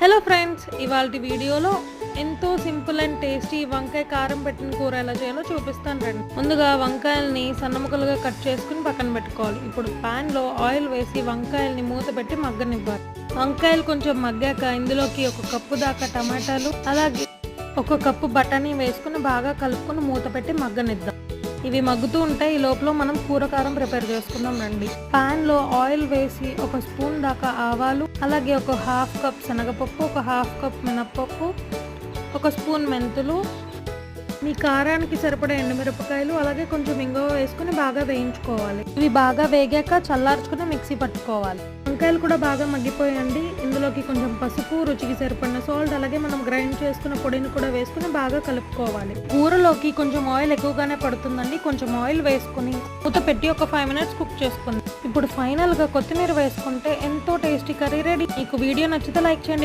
Hello friends ఇవాళ వీడియోలో ఎంతో సింపుల్ అండ్ టేస్టీ వంకాయ కారం పెట్టిన కూర ఎలా చేయాలో చూపిస్తాను రండి. ముందుగా వంకాయల్ని సన్నముకలుగా కట్ చేసుకుని పక్కన పెట్టుకోవాలి. ఇప్పుడు ప్యాన్లో లో ఆయిల్ వేసి వంకాయల్ని మూత పెట్టి మగ్గనివ్వాలి. వంకాయలు కొంచెం మగ్గాక ఇందులోకి ఒక కప్పు దాకా టమాటాలు అలాగే ఒక కప్పు బఠానీ వేసుకుని బాగా కలుపుకొని మూత పెట్టి మగ్గనిద్దాం. ఇవి మగ్గుతూ ఉంటాయి. ఈ లోపల మనం కూర కారం ప్రిపేర్ చేసుకుందాం రండి. పాన్లో ఆయిల్ వేసి ఒక స్పూన్ దాకా ఆవాలు అలాగే ఒక హాఫ్ కప్ శనగపప్పు ఒక హాఫ్ కప్ మినప్పప్పు ఒక స్పూన్ మెంతులు మీ కారానికి సరిపడా ఎండుమిరపకాయలు అలాగే కొంచెం ఇంగువ వేసుకుని బాగా వేయించుకోవాలి. ఇవి బాగా వేగాక చల్లార్చుకుని మిక్సీ పట్టుకోవాలి. వంకాయలు కూడా బాగా మగ్గిపోయండి. ఇందులోకి కొంచెం పసుపు రుచికి సరిపడిన సాల్ట్ అలాగే మనం గ్రైండ్ చేసుకున్న పొడిని కూడా వేసుకుని బాగా కలుపుకోవాలి. కూరలోకి కొంచెం ఆయిల్ ఎక్కువగానే పడుతుందండి. కొంచెం ఆయిల్ వేసుకుని మూత పెట్టి ఒక ఫైవ్ మినిట్స్ కుక్ చేసుకుంది. ఇప్పుడు ఫైనల్గా కొత్తిమీర వేసుకుంటే ఎంతో టేస్టీ కర్రీ రెడీ. మీకు వీడియో నచ్చితే లైక్ చేయండి.